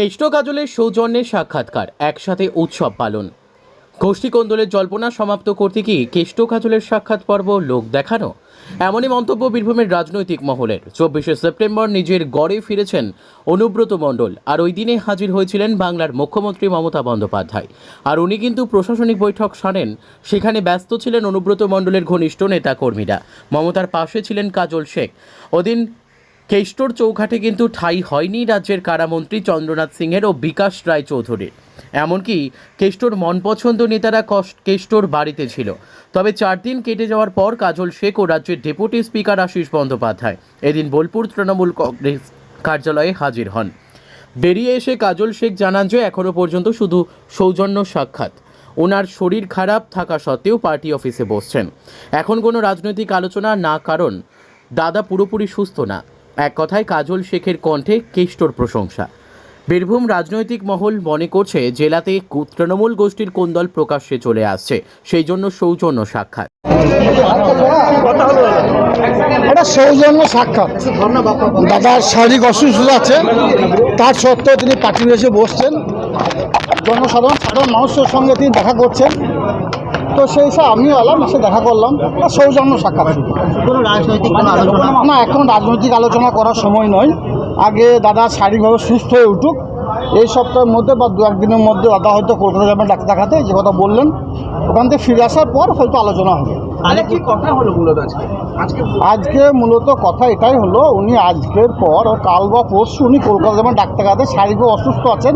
কেষ্ট কাজলের সৌজন্যে সাক্ষাৎকার, একসাথে উৎসব পালন। গোষ্ঠী কোন্দলের জল্পনা সমাপ্ত করতে কি কেষ্ট কাজলের সাক্ষাৎ পর্ব লোক দেখানো। এমনই মন্তব্য বীরভূমের রাজনৈতিক মহলের। চব্বিশে সেপ্টেম্বর নিজের গড়ে ফিরেছেন অনুব্রত মণ্ডল। আর ওই দিনে হাজির হয়েছিলেন বাংলার মুখ্যমন্ত্রী মমতা বন্দ্যোপাধ্যায়। আর উনি কিন্তু প্রশাসনিক বৈঠক সারেন সেখানে ব্যস্ত ছিলেন অনুব্রত মণ্ডলের ঘনিষ্ঠ নেতা কর্মীরা মমতার পাশে ছিলেন কাজল শেখ। ওদিন কেষ্টর চৌঘাটে কিন্তু ঠাঁই হয়নি রাজ্যের কারামন্ত্রী চন্দ্রনাথ সিংয়ের ও বিকাশ রায় চৌধুরীর এমনকি কেষ্টর মনপছন্দ নেতারা কষ্ট কেষ্টর বাড়িতে ছিল। তবে চার দিন কেটে যাওয়ার পর কাজল শেখ ও রাজ্যের ডেপুটি স্পিকার আশিস বন্দ্যোপাধ্যায় এদিন বোলপুর তৃণমূল কংগ্রেস কার্যালয়ে হাজির হন। বেরিয়ে এসে কাজল শেখ জানান যে এখনও পর্যন্ত শুধু সৌজন্য সাক্ষাৎ। ওনার শরীর খারাপ থাকা সত্ত্বেও পার্টি অফিসে বসছেন। এখন কোনো রাজনৈতিক আলোচনা না কারণ দাদা পুরোপুরি সুস্থ না। এক কথায় কাজল শেখের কণ্ঠে কেষ্টর প্রশংসা। বীরভূম রাজনৈতিক মহল মনে করছে জেলাতে তৃণমূল গোষ্ঠীর কোন দল প্রকাশ্যে চলে আসছে। সেই জন্য সৌজন্য সাক্ষাৎ। সৌজন্য সাক্ষাৎ। দাদার শারীরিক অসুস্থতা আছে, তার সত্ত্বেও তিনি পার্টির এসে বসছেন। জনসাধারণ, সাধারণ মানুষের সঙ্গে তিনি দেখা করছেন। তো সেই হিসাবে আমিও এলাম এসে দেখা করলাম। এটা সৌজন্য সাক্ষাৎ। কোনো রাজনৈতিক না এখন রাজনৈতিক আলোচনা করার সময় নয়। আগে দাদা শারীরিকভাবে সুস্থ হয়ে উঠুক। এই সপ্তাহের মধ্যে বা দু একদিনের মধ্যে দাদা হয়তো কলকাতা যাবেন ডাক্তার দেখাতে যে কথা বললেন। ওখান থেকে ফিরে আসার পর হয়তো আলোচনা হবে। আরে কি কথা আজকে? আজকে আজকে মূলত কথা এটাই হলো উনি আজকের পর কাল বা পরশু উনি কলকাতা যাবেন ডাক্তার দেখাতে শারীরিকভাবে অসুস্থ আছেন।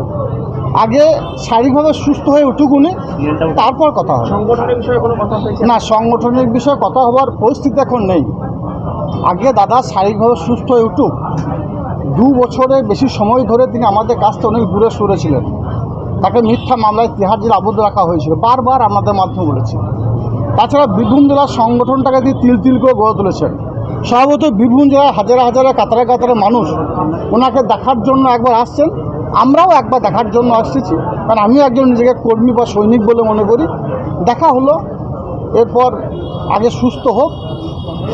আগে শারীরিকভাবে সুস্থ হয়ে উঠুক উনি তারপর কথা হবে। না সংগঠনের বিষয়ে কথা হওয়ার পরিস্থিতি এখন নেই। আগে দাদা শারীরিকভাবে সুস্থ হয়ে উঠুক। দু বছরের বেশি সময় ধরে তিনি আমাদের কাছ থেকে অনেক দূরে সরেছিলেন তাকে মিথ্যা মামলায় তিহার জেলে আবদ্ধ রাখা হয়েছিল। বারবার আমাদের মাধ্যমে বলেছি। তাছাড়া বীরভূম জেলার সংগঠনটাকে তিনি তিল তিল করে গড়ে তুলেছেন। স্বভাবত বীরভূম জেলায় হাজারে হাজারে কাতারে কাতারে মানুষ ওনাকে দেখার জন্য একবার আসছেন। আমরাও একবার দেখার জন্য আসতেছি। কারণ আমিও একজন নিজেকে কর্মী বা সৈনিক বলে মনে করি। দেখা হলো এরপর আগে সুস্থ হোক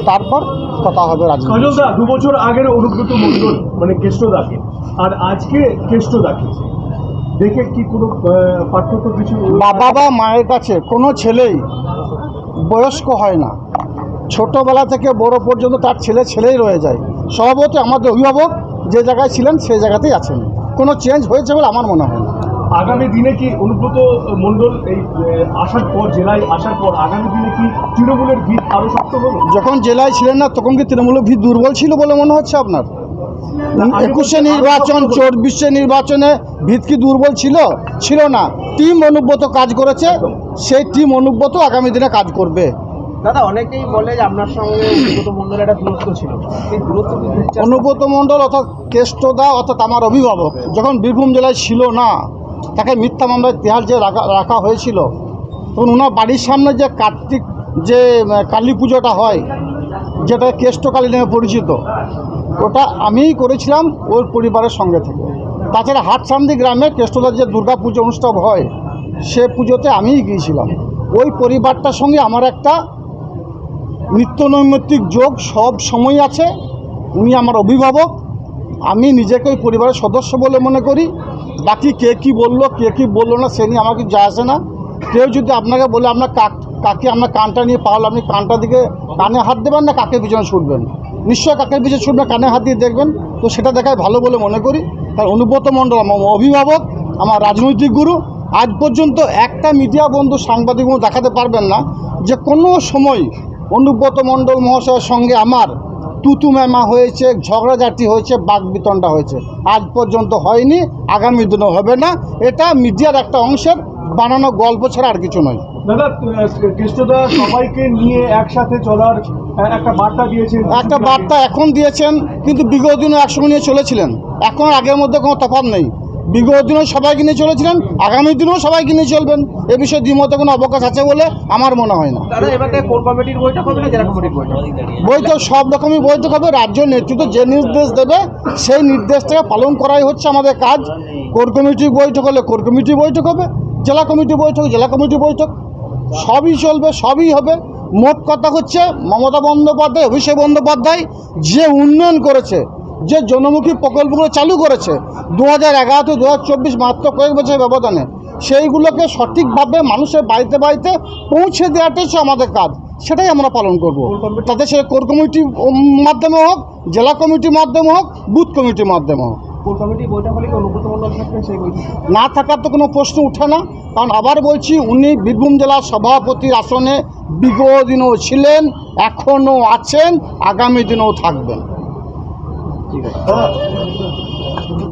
তারপর কথা হবে রাজনীতি দু বছর আগের অনুব্রত মণ্ডল মানে কেষ্ট কেষ্টদাকে আর আজকে কেষ্টদাকে দেখে কি কোনো পার্থক্য কিছু? বাবা বা মায়ের কাছে কোনো ছেলেই বয়স্ক হয় না। ছোটবেলা থেকে বড় পর্যন্ত তার ছেলে ছেলেই রয়ে যায়। স্বভাবতই আমাদের অভিভাবক যে জায়গায় ছিলেন সেই জায়গাতেই আছেন। কোনো চেঞ্জ হয়েছে বলে আমার মনে হয় না। আগামী দিনে কি অনুব্রত মণ্ডল এই আসার পর জেলায় আসার পর আগামী দিনে কি তৃণমূলের ভিত আরও শক্ত হলো যখন জেলায় ছিলেন না তখন কি তৃণমূলের ভিত দুর্বল ছিল বলে মনে হচ্ছে আপনার? একুশে নির্বাচন চব্বিশে নির্বাচনে ভিত কি দুর্বল ছিল? ছিল না। টিম অনুব্রত কাজ করেছে সেই টিম অনুব্রত আগামী দিনে কাজ করবে। দাদা, অনেকেই বলে যে আপনার সঙ্গে অনুব্রত মণ্ডলের একটা দূরত্ব ছিল। অনুব্রত অর্থাৎ কেষ্টদা, অর্থাৎ আমার অভিভাবক, যখন বীরভূম জেলায় ছিল না, তাকে মিথ্যা মামলায় তিহার যে রাখা রাখা হয়েছিল। তখন ওনার বাড়ির সামনে যে কার্তিক, যে কালী পুজোটা হয়, যেটা কেষ্টকালী নামে পরিচিত, ওটা আমিই করেছিলাম ওর পরিবারের সঙ্গে থেকে। তাছাড়া হাটসান্দি গ্রামে কেষ্টদার যে দুর্গা পুজো অনুষ্ঠান হয়, সে পুজোতে আমিই গিয়েছিলাম। ওই পরিবারটার সঙ্গে আমার একটা নিত্য নৈমিত্তিক যোগ সব সময় আছে। উনি আমার অভিভাবক। আমি নিজেকে ওই পরিবারের সদস্য বলে মনে করি। বাকি কে কি বলল, কে কি বলল না, সে নিয়ে আমার কিছু যায় আসে না। কেউ যদি আপনাকে বলে, আপনার কাক, কাকে আপনার কানটা নিয়ে পাওয়ালে আপনি কানটা দিকে কানে হাত দেবেন না, কাকের পিছনে ছুটবেন? নিশ্চয় কাকের পিছনে ছুটবেন কানে হাত দিয়ে দেখবেন। তো সেটা দেখায় ভালো বলে মনে করি। তার অনুব্রত মণ্ডল, আমার অভিভাবক, আমার রাজনৈতিক গুরু, আজ পর্যন্ত একটা মিডিয়া বন্ধু সাংবাদিক দেখাতে পারবেন না যে কোনো সময় অনুব্রত মণ্ডল মহাশয়ের সঙ্গে আমার তুতু ম্যামা হয়েছে ঝগড়াঝাটি হয়েছে বাগবিতণ্ডা হয়েছে। আজ পর্যন্ত হয়নি আগামী দিনও হবে না। এটা মিডিয়ার একটা অংশের বানানো গল্প ছাড়া আর কিছু নয়। দাদা সবাইকে নিয়ে একসাথে চলার একটা বার্তা দিয়েছেন। একটা বার্তা এখন দিয়েছেন কিন্তু বিগত দিনও একসঙ্গে নিয়ে চলেছিলেন। এখন আগের মধ্যে কোনো তফাৎ নেই। বিগত দিনও সবাই কিনে চলেছিলেন আগামী দিনেও সবাই কিনে চলবেন। এ বিষয়ে দ্বিমতে কোনো অবকাশ আছে বলে আমার মনে হয় না। বৈঠক বৈঠক? সব রকমই বৈঠক হবে। রাজ্য নেতৃত্ব যে নির্দেশ দেবে সেই নির্দেশটাকে পালন করাই হচ্ছে আমাদের কাজ। কোর কমিটি বৈঠক হলে কোর কমিটি বৈঠক হবে জেলা কমিটি বৈঠক জেলা কমিটি বৈঠক। সবই চলবে সবই হবে। মোট কথা হচ্ছে মমতা বন্দ্যোপাধ্যায় অভিষেক বন্দ্যোপাধ্যায় যে উন্নয়ন করেছে যে জনমুখী প্রকল্পগুলো চালু করেছে দু হাজার এগারো থেকে দু হাজার চব্বিশ মাত্র কয়েক বছরের ব্যবধানে সেইগুলোকে সঠিকভাবে মানুষের বাড়িতে বাড়িতে পৌঁছে দেওয়াটাই হচ্ছে আমাদের কাজ। সেটাই আমরা পালন করব। তাতে সে কোর কমিটির মাধ্যমে হোক জেলা কমিটির মাধ্যমে হোক বুথ কমিটির মাধ্যমে হোক। কমিটি না থাকার তো কোনো প্রশ্ন উঠে না কারণ আবার বলছি উনি বীরভূম জেলার সভাপতির আসনে বিগত দিনেও ছিলেন এখনও আছেন আগামী দিনেও থাকবেন। っていう。